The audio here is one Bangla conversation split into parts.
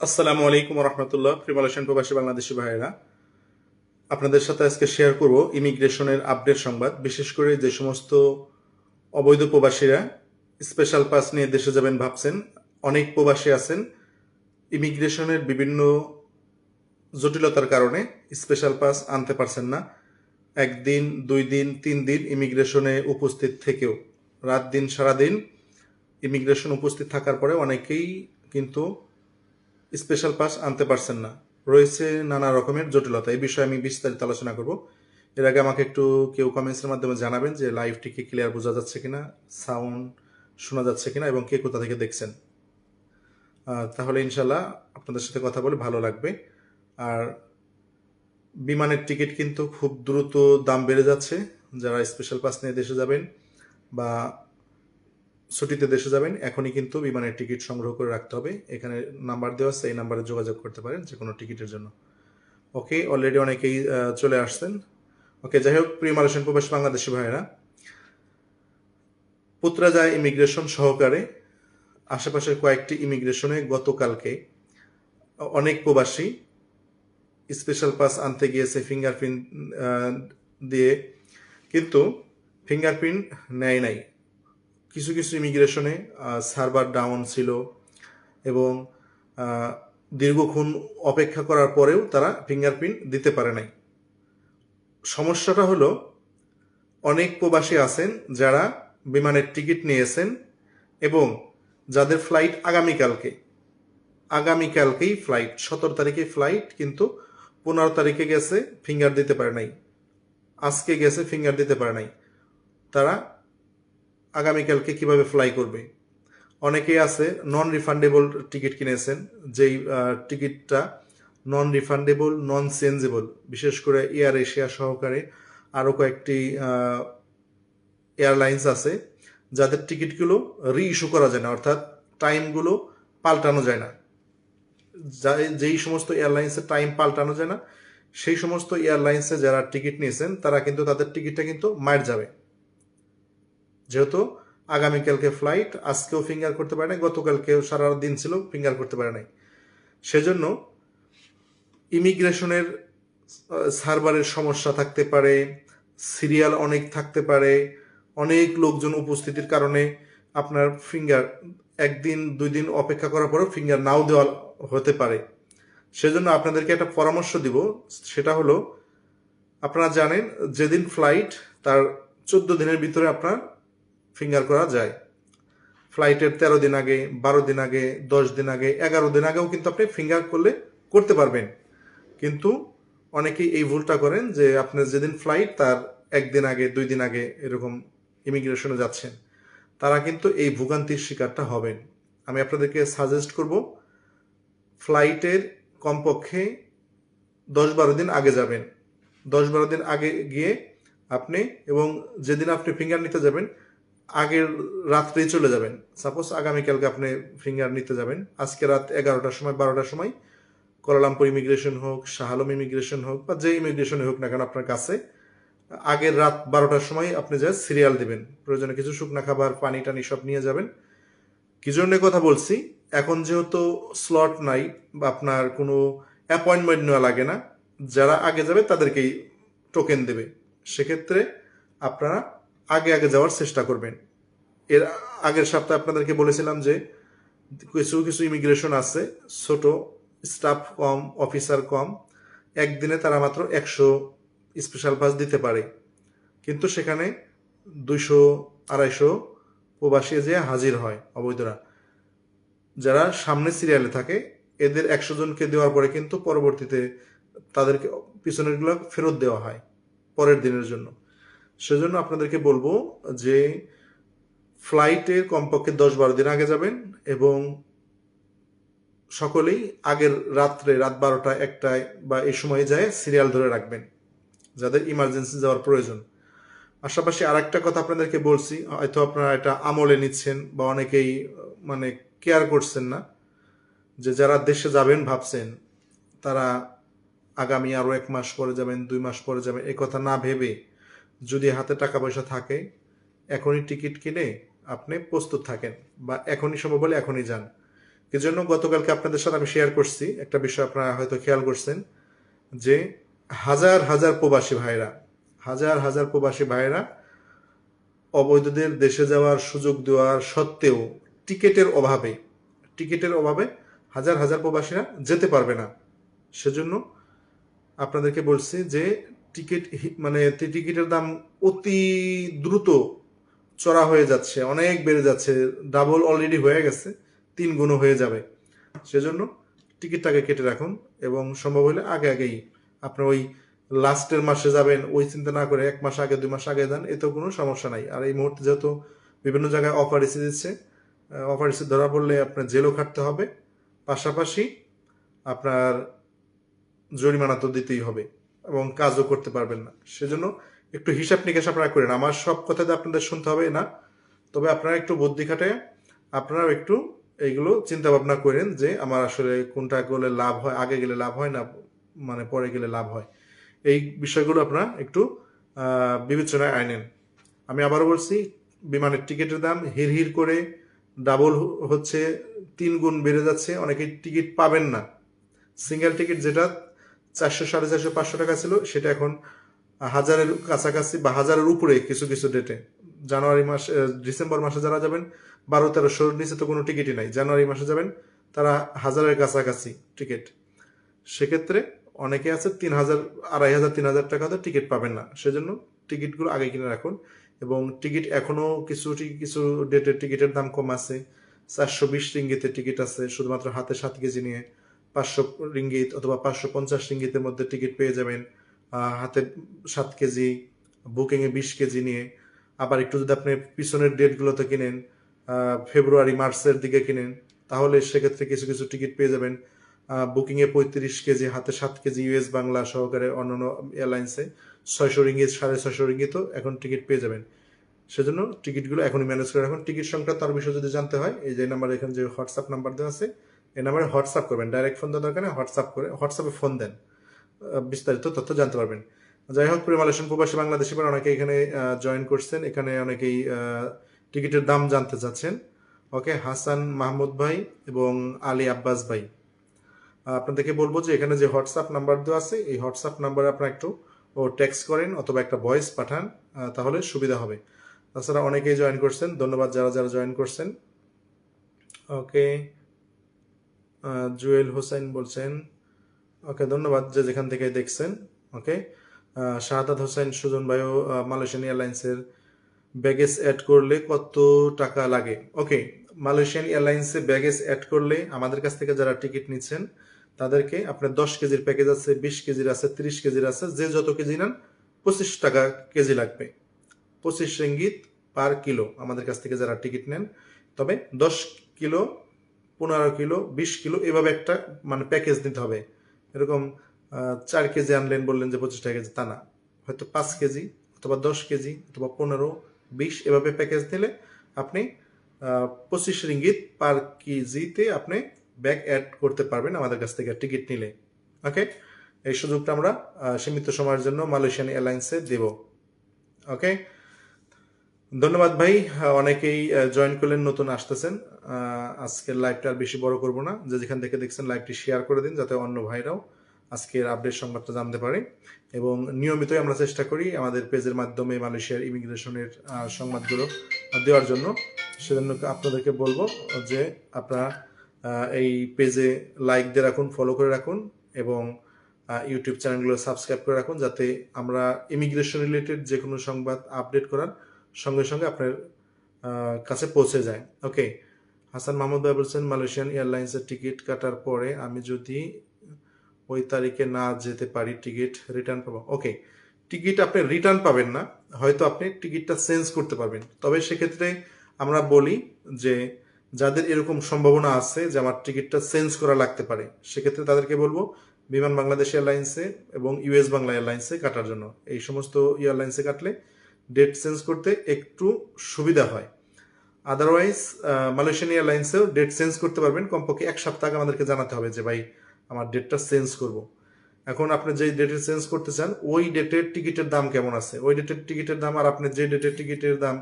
আসসালামু আলাইকুম রহমতুল্লাহ প্রিমালেশন প্রবাসী বাংলাদেশি ভাইয়েরা, আপনাদের সাথে আজকে শেয়ার করব ইমিগ্রেশনের আপডেট সংবাদ। বিশেষ করে যে সমস্ত অবৈধ প্রবাসীরা স্পেশাল পাস নিয়ে দেশে যাবেন ভাবছেন, অনেক প্রবাসী আছেন। ইমিগ্রেশনের বিভিন্ন জটিলতার কারণে স্পেশাল পাস আনতে পারছেন না। একদিন, দুই দিন, তিন দিন ইমিগ্রেশনে উপস্থিত থেকেও। রাত দিন সারাদিন ইমিগ্রেশন উপস্থিত থাকার পরে অনেকেই কিন্তু স্পেশাল পাস আনতে পারছেন না। রয়েছে নানা রকমের জটিলতা। এই বিষয়ে আমি বিস্তারিত আলোচনা করব। এর আগে আমাকে একটু কেউ কমেন্টসের মাধ্যমে জানাবেন যে লাইভটি কি ক্লিয়ার বোঝা যাচ্ছে কিনা সাউন্ড শোনা যাচ্ছে কিনা এবং কে কোথা থেকে দেখছেন। তাহলে ইনশাল্লাহ আপনাদের সাথে কথা বলে ভালো লাগবে। আর বিমানের টিকিট কিন্তু খুব দ্রুত দাম বেড়ে যাচ্ছে। যারা স্পেশাল পাস নিয়ে দেশে যাবেন বা ছুটিতে দেশে যাবেন, এখনই কিন্তু বিমানের টিকিট সংগ্রহ করে রাখতে হবে। এখানে নাম্বার দেওয়া আছে, এই নাম্বারে যোগাযোগ করতে পারেন যে কোনো টিকিটের জন্য। ওকে অলরেডি অনেকেই চলে আসছেন। ওকে, যাই হোক, প্রিয় মালয়েশিয়ান প্রবাসী বাংলাদেশি ভাইয়েরা, পুত্রাজা ইমিগ্রেশন সহকারে আশেপাশের কয়েকটি ইমিগ্রেশনে গতকালকে অনেক প্রবাসী স্পেশাল পাস আনতে গিয়েছে, ফিঙ্গারপ্রিন্ট দিয়ে। কিন্তু ফিঙ্গারপ্রিন্ট নেয় নাই। কিছু কিছু ইমিগ্রেশনে সার্ভার ডাউন ছিল এবং দীর্ঘক্ষণ অপেক্ষা করার পরেও তারা ফিঙ্গারপ্রিন্ট দিতে পারে নাই। সমস্যাটা হলো, অনেক প্রবাসী আছেন যারা বিমানের টিকিট নিয়েছেন এবং যাদের ফ্লাইট আগামীকালকে, আগামীকালকেই ফ্লাইট সতেরো তারিখে ফ্লাইট কিন্তু পনেরো তারিখে গেছে ফিঙ্গার দিতে পারে নাই। আজকে গেছে ফিঙ্গার দিতে পারে নাই। তারা আগামীকালকে কীভাবে ফ্লাই করবে? অনেকেই আছে নন রিফান্ডেবল টিকিট কিনেছেন, যেই টিকিটটা নন রিফান্ডেবল নন চেঞ্জেবল বিশেষ করে এয়ার এশিয়া সহকারে আরও কয়েকটি এয়ারলাইন্স আছে, যাদের টিকিটগুলো রি ইস্যু করা যায় না, অর্থাৎ টাইমগুলো পাল্টানো যায় না। যেই সমস্ত এয়ারলাইন্সের টাইম পাল্টানো যায় না, সেই সমস্ত এয়ারলাইন্সে যারা টিকিট নিয়েছেন, তারা কিন্তু তাদের টিকিটটা কিন্তু মার যাবে। যেহেতু আগামীকালকে ফ্লাইট আজকেও ফিঙ্গার করতে পারে নাই, গতকালকেও সারা দিন ছিল ফিঙ্গার করতে পারে নাই। সেজন্য ইমিগ্রেশনের সার্ভারের সমস্যা থাকতে পারে, সিরিয়াল অনেক থাকতে পারে, অনেক লোকজন উপস্থিতির কারণে আপনার ফিঙ্গার একদিন, দুই দিন অপেক্ষা করার পরেও ফিঙ্গার নাও দেওয়া হতে পারে। সেজন্য আপনাদেরকে একটা পরামর্শ দিব, সেটা হলো, আপনারা জানেন, যেদিন ফ্লাইট তার চোদ্দ দিনের ভিতরে আপনার ফিঙ্গার করা যায়। ফ্লাইটের তেরো দিন আগে, বারো দিন আগে, দশ দিন আগে, এগারো দিন আগেও কিন্তু আপনি ফিঙ্গার করলে করতে পারবেন। কিন্তু অনেকেই এই ভুলটা করেন যে আপনার যেদিন ফ্লাইট তার একদিন আগে, দুই দিন আগে এরকম ইমিগ্রেশনে যাচ্ছেন। তারা কিন্তু এই ভোগান্তির শিকারটা হবেন। আমি আপনাদেরকে সাজেস্ট করব ফ্লাইটের কমপক্ষে দশ বারো দিন আগে যাবেন। দশ বারো দিন আগে গিয়ে আপনি এবং যেদিন আপনি ফিঙ্গার নিতে যাবেন আগের রাত্রেই চলে যাবেন। সাপোজ আগামীকালকে আপনি ফিঙ্গার নিতে যাবেন। আজকে রাত এগারোটার সময়, বারোটার সময় কোলালামপুর ইমিগ্রেশন হোক শাহালম ইমিগ্রেশন হোক, বা যে ইমিগ্রেশনে হোক না কেন আপনার কাছে, আগের রাত বারোটার সময় আপনি যা সিরিয়াল দিবেন। প্রয়োজনে কিছু শুকনা খাবার, পানি টানি সব নিয়ে যাবেন। কি জন্য কথা বলছি, এখন যেহেতু স্লট নাই বা আপনার কোনো অ্যাপয়েন্টমেন্ট নেওয়া লাগে না, যারা আগে যাবে তাদেরকেই টোকেন দেবে। সেক্ষেত্রে আপনারা আগে আগে যাওয়ার চেষ্টা করবেন। এর আগের সপ্তাহে আপনাদেরকে বলেছিলাম যে কিছু কিছু ইমিগ্রেশন আছে, ছোট স্টাফ কম অফিসার কম, একদিনে তারা মাত্র একশো স্পেশাল পাস দিতে পারে। কিন্তু সেখানে দুইশো, আড়াইশো প্রবাসী যে হাজির হয় অবৈধরা। যারা সামনে সিরিয়ালে থাকে, এদের একশো জনকে দেওয়ার পরে কিন্তু পরবর্তীতে তাদেরকে পিছনেরগুলো ফেরত দেওয়া হয়, পরের দিনের জন্য। সেজন্য আপনাদেরকে বলব যে ফ্লাইটে কমপক্ষে দশ বারো দিন আগে যাবেন এবং সকলেই আগের রাত্রে রাত বারোটা একটায় বা এই সময়ে যায় সিরিয়াল ধরে রাখবেন, যাদের ইমার্জেন্সি যাওয়ার প্রয়োজন। পাশাপাশি আর একটা কথা আপনাদেরকে বলছি, হয়তো আপনারা এটা আমলে নিচ্ছেন বা অনেকেই মানে কেয়ার করছেন না, যে যারা দেশে যাবেন ভাবছেন, তারা আগামী আরও এক মাস পরে যাবেন, দুই মাস পরে যাবেন এই কথা না ভেবে যদি হাতে টাকা পয়সা থাকে, এখনই টিকিট কিনে আপনি প্রস্তুত থাকেন বা এখনই সম্ভব হলে এখনই যান। এজন্য গতকালকে আপনাদের সাথে আমি শেয়ার করছি একটা বিষয় আপনারা হয়তো খেয়াল করছেন যে হাজার হাজার প্রবাসী ভাইরা হাজার হাজার প্রবাসী ভাইরা অবৈধদের দেশে যাওয়ার সুযোগ দেওয়ার সত্ত্বেও টিকেটের অভাবে, টিকিটের অভাবে হাজার হাজার প্রবাসীরা যেতে পারবে না। সেজন্য আপনাদেরকে বলছি যে টিকিট মানে টিকিটের দাম অতি দ্রুত চড়া হয়ে যাচ্ছে, অনেক বেড়ে যাচ্ছে ডাবল অলরেডি হয়ে গেছে, তিন গুণ হয়ে যাবে। সেজন্য টিকিটটাকে কেটে রাখুন এবং সম্ভব হলে আগে আগেই আপনার ওই লাস্টের মাসে যাবেন, ওই চিন্তা না করে এক মাস আগে, দুই মাস আগে যান, এতেও কোনো সমস্যা নাই। আর এই মুহূর্তে যেহেতু বিভিন্ন জায়গায় অফার এসে দিচ্ছে অফার এসে ধরা পড়লে আপনার জেলও খাটতে হবে, পাশাপাশি আপনার জরিমানা তো দিতেই হবে। এবং কাজও করতে পারবেন না। সেজন্য একটু হিসাব নিকাশ আপনারা করেন। আমার সব কথাতে আপনাদের শুনতে হবে না। তবে আপনারা একটু বুদ্ধি খাটায় আপনারাও একটু এইগুলো চিন্তা ভাবনা করেন যে আমার আসলে কোনটা গেলে লাভ হয়, আগে গেলে লাভ হয় না মানে পরে গেলে লাভ হয়। এই বিষয়গুলো আপনারা একটু বিবেচনায় আনেন। আমি আবারও বলছি, বিমানের টিকিটের দাম হির হির করে ডাবল হচ্ছে তিন গুণ বেড়ে যাচ্ছে। অনেকে টিকিট পাবেন না। সিঙ্গেল টিকিট যেটা চারশো সাড়ে চারশো পাঁচশো টাকা ছিল, সেটা এখন হাজারের কাছাকাছি বা হাজারের উপরে কিছু কিছু ডেটে জানুয়ারি মাস ডিসেম্বর মাসে যারা যাবেন, বারো তেরোশোর নিচে তো কোনো টিকিটই নাই। জানুয়ারি মাসে যাবেন, তারা হাজারের কাছাকাছি টিকিট সেক্ষেত্রে অনেকে আছে তিন হাজার, আড়াই হাজার, তিন হাজার টাকাতে টিকিট পাবেন না। সেজন্য টিকিটগুলো আগে কিনে রাখুন এবং টিকিট এখনও কিছু কিছু ডেটের টিকিটের দাম কম আছে। চারশো বিশ রিঙ্গিতের টিকিট আছে, শুধুমাত্র হাতে সাত কেজি নিয়ে। পাঁচশো রিঙ্গিত অথবা পাঁচশো পঞ্চাশ রিঙ্গিতের মধ্যে টিকিট পেয়ে যাবেন হাতে সাত কেজি, বুকিংয়ে বিশ কেজি নিয়ে। আবার একটু যদি আপনি পিছনের ডেটগুলোতে কিনেন ফেব্রুয়ারি, মার্চের দিকে কিনেন, তাহলে সেক্ষেত্রে কিছু কিছু টিকিট পেয়ে যাবেন। বুকিংয়ে পঁয়ত্রিশ কেজি, হাতে সাত কেজি ইউএস বাংলা সহকারে অন্যান্য এয়ারলাইন্সে ছয়শো রিঙ্গিত, সাড়ে ছয়শো রিঙ্গিতও এখন টিকিট পেয়ে যাবেন। সেজন্য টিকিটগুলো এখনই ম্যানেজ করে রাখুন। টিকিট সংক্রান্ত আর বিষয়ে যদি জানতে হয়, এই যে নাম্বার এখানে যে হোয়াটসঅ্যাপ নাম্বার দেওয়া আছে এই নাম্বারে হোয়াটসঅ্যাপ করবেন, ডাইরেক্ট ফোন দেওয়ার দরকার নেই, হোয়াটসঅ্যাপ করে, হোয়াটসঅ্যাপে ফোন দেন। বিস্তারিত তথ্য জানতে পারবেন। যাই হোক, প্রিয় মালয়েশিয়ান প্রবাসী বাংলাদেশি ভাই অনেকে এখানে জয়েন করছেন। এখানে অনেকেই টিকিটের দাম জানতে চাচ্ছেন। ওকে, হাসান মাহমুদ ভাই এবং আলী আব্বাস ভাই। আপনাদেরকে বলব যে এখানে যে হোয়াটসঅ্যাপ নাম্বার দেওয়া আছে, এই হোয়াটসঅ্যাপ নাম্বারে আপনারা একটু, ও টেক্সট করেন অথবা একটা ভয়েস পাঠান তাহলে সুবিধা হবে। তাছাড়া অনেকেই জয়েন করছেন। ধন্যবাদ যারা যারা জয়েন করছেন। ওকে। জুয়েল হোসেন বলছেন। ওকে ধন্যবাদ যে যেখান থেকে দেখছেন। ওকে আহ, শাহাদাত হোসেন সুজন ভাইও মালয়েশিয়ান এয়ারলাইন্সের ব্যাগেজ অ্যাড করলে কত টাকা লাগে? ওকে মালয়েশিয়ান এয়ারলাইন্সে ব্যাগেজ অ্যাড করলে আমাদের কাছ থেকে যারা টিকিট নিচ্ছেন তাদেরকে আপনার দশ কেজির প্যাকেজ আছে বিশ কেজির আছে তিরিশ কেজির আছে যে যত কেজি নেন পঁচিশ টাকা কেজি লাগবে। পঁচিশ রিঙ্গিত পার কিলো আমাদের কাছ থেকে যারা টিকিট নেন। তবে দশ কিলো পনেরো কিলো, বিশ কিলো, এভাবে একটা মানে প্যাকেজ নিতে হবে। এরকম চার কেজি আনলেন বললেন যে পঁচিশ টাকা কেজি, তা না। হয়তো পাঁচ কেজি অথবা দশ কেজি অথবা পনেরো, বিশ, এভাবে প্যাকেজ নিলে আপনি পঁচিশ রিঙ্গিত পার কেজিতে আপনি ব্যাগ অ্যাড করতে পারবেন আমাদের কাছ থেকে টিকিট নিলে। ওকে এই সুযোগটা আমরা সীমিত সময়ের জন্য মালয়েশিয়ান এয়ারলাইন্সে দেব। ওকে ধন্যবাদ ভাই অনেকেই জয়েন করলেন, নতুন আসতেছেন। আজকের লাইভটা আর বেশি বড় করব না। যে যেখান থেকে দেখছেন লাইভটি শেয়ার করে দিন, যাতে অন্য ভাইরাও আজকের আপডেট সংবাদটা জানতে পারে। এবং নিয়মিতই আমরা চেষ্টা করি আমাদের পেজের মাধ্যমে মালয়েশিয়ার ইমিগ্রেশনের সংবাদগুলো দেওয়ার জন্য। সেজন্য আপনাদেরকে বলব যে আপনারা এই পেজে লাইক দিয়ে রাখুন ফলো করে রাখুন এবং ইউটিউব চ্যানেলগুলো সাবস্ক্রাইব করে রাখুন, যাতে আমরা ইমিগ্রেশন রিলেটেড যে কোনো সংবাদ আপডেট করার সঙ্গে সঙ্গে আপনার কাছে পৌঁছে যায়। ওকে, হাসান মাহমুদ ভাই বলছেন, মালয়েশিয়ান এয়ারলাইন্সের টিকিট কাটার পরে আমি যদি ওই তারিখে না যেতে পারি, টিকিট রিটার্ন পাবো। ওকে, টিকিট আপনি রিটার্ন পাবেন না, হয়তো আপনি টিকিটটা চেঞ্জ করতে পারবেন। তবে সেক্ষেত্রে আমরা বলি যে, যাদের এরকম সম্ভাবনা আছে যে আমার টিকিটটা চেঞ্জ করা লাগতে পারে, সেক্ষেত্রে তাদেরকে বলব, বিমান বাংলাদেশ এয়ারলাইন্সে এবং ইউএস বাংলা এয়ারলাইন্সে কাটার জন্য। এই সমস্ত এয়ারলাইন্সে কাটলে ডেট চেঞ্জ করতে একটু সুবিধা হয়। আদারওয়াইজ মালয়েশিয়ান এয়ারলাইন্সেও ডেট চেঞ্জ করতে পারবেন। কমপক্ষে এক সপ্তাহ আগে আমাদেরকে জানাতে হবে যে, ভাই, আমার ডেটটা চেঞ্জ করব। এখন আপনি যে ডেটে চেঞ্জ করতে চান, ওই ডেটের টিকিটের দাম কেমন আছে? ওই ডেটের টিকিটের দাম আর আপনি যে ডেটের টিকিটের দাম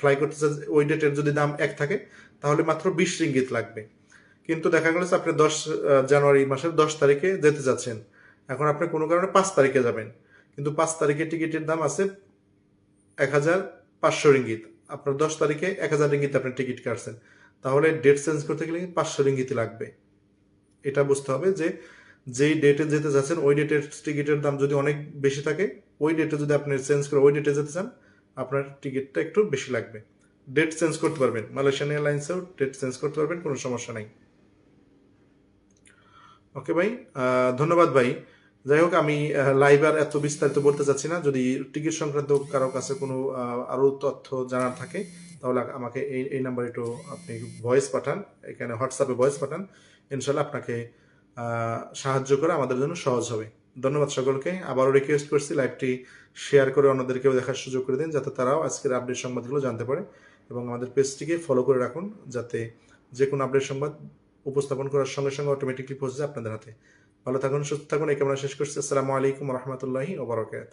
ফ্লাই করতে চান, ওই ডেটের যদি দাম এক থাকে, তাহলে মাত্র বিশ রিঙ্গিত লাগবে। কিন্তু দেখা গেল আপনি দশ জানুয়ারি মাসের দশ তারিখে যেতে যাচ্ছেন। এখন আপনি কোনো কারণে পাঁচ তারিখে যাবেন। কিন্তু পাঁচ তারিখে টিকিটের দাম আছে এক হাজার পাঁচশো রিঙ্গিত। আপনার দশ তারিখে এক হাজার রিঙ্গিত আপনি টিকিট কাটছেন। তাহলে ডেট চেঞ্জ করতে গেলে পাঁচশো রিঙ্গিত লাগবে। এটা বুঝতে হবে যে যেই ডেটে যেতে যাচ্ছেন, ওই ডেটের টিকিটের দাম যদি অনেক বেশি থাকে, ওই ডেটে যদি আপনি চেঞ্জ করে ওই ডেটে যেতে চান, আপনার টিকিটটা একটু বেশি লাগবে। ডেট চেঞ্জ করতে পারবেন। মালয়েশিয়ান এয়ারলাইন্সেও ডেট চেঞ্জ করতে পারবেন, কোনো সমস্যা নাই। ওকে ভাই ধন্যবাদ ভাই। যাই হোক আমি লাইভ আর এত বিস্তারিত বলতে চাচ্ছি না। যদি টিকিট সংক্রান্ত কারও কাছে কোনো আরও তথ্য জানার থাকে, তাহলে আমাকে এই এই নাম্বারে একটু আপনি ভয়েস পাঠান। এখানে হোয়াটসঅ্যাপে ভয়েস পাঠান। ইনশাল্লাহ আপনাকে সাহায্য করে আমাদের জন্য সহজ হবে। ধন্যবাদ সকলকে। আবারও রিকোয়েস্ট করছি লাইভটি শেয়ার করে অন্যদেরকেও দেখার সুযোগ করে দিন, যাতে তারাও আজকের আপডেট সংবাদগুলো জানতে পারে এবং আমাদের পেজটিকে ফলো করে রাখুন, যাতে যে কোনো আপডেট সংবাদ উপস্থাপন করার সঙ্গে সঙ্গে অটোমেটিকলি পৌঁছে যায় আপনাদের হাতে। ভালো থাকুন সুস্থ থাকুন। এই কামনা শেষ করছি। আসসালামু আলাইকুম রহমতুল্লাহি ওবরাকাত